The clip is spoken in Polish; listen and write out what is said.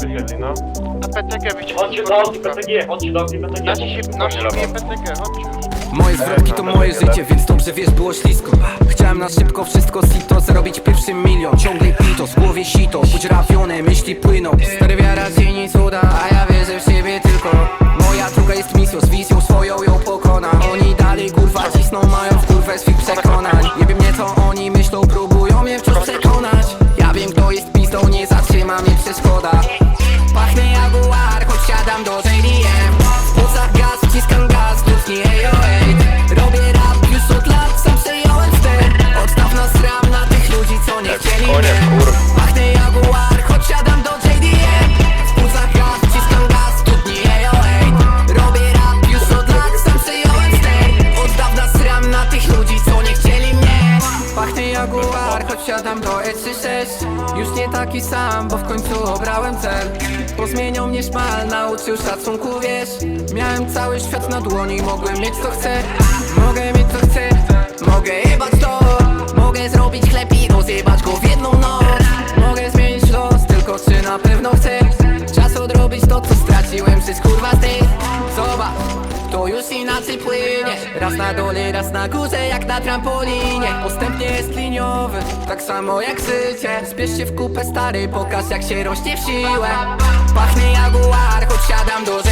wysiedli, no. Na PTG wyjście. Chodźcie do Audi PTG, chodźcie do Audi PTG. Się, nasi lewo. bije PTG, już. Moje zwrotki to moje życie, więc dobrze wiesz, było ślisko Chciałem na szybko wszystko sito, zarobić pierwszy milion Ciągle pito, z głowie sito, budź rafione, myśli płyną Stary wiara dzień i cuda, a ja wierzę w siebie tylko Moja druga jest misją, z wizją swoją ją pokona Oni dalej kurwa cisną, mają w kurwę swych przekonań Nie wiem nie co oni myślą, próbują mnie wciąż przekonać Ja wiem kto jest pizdą, nie zatrzyma mnie przeszkoda jaguar, jaguar, choć siadam do E36 Już nie taki sam, bo w końcu obrałem cel. Pozmieniał mnie szmal, nauczył szacunku, wiesz. Miałem cały świat na dłoni, mogłem mieć co chcę. Mogę mieć co chcę, mogę jebać to. Mogę zrobić chleb i rozjebać go w jedną noc. Mogę zmienić los, tylko czy na pewno chcę Czas odrobić to, co straciłem przez kurwa tych Zobacz to już inaczej płynie. Raz na dole, raz na górze jak na trampolinie. Postępnie jest liniowy, tak samo jak życie Spiesz się w kupę stary, pokaż jak się rośnie w siłę. Pachnie jaguar, choć siadam do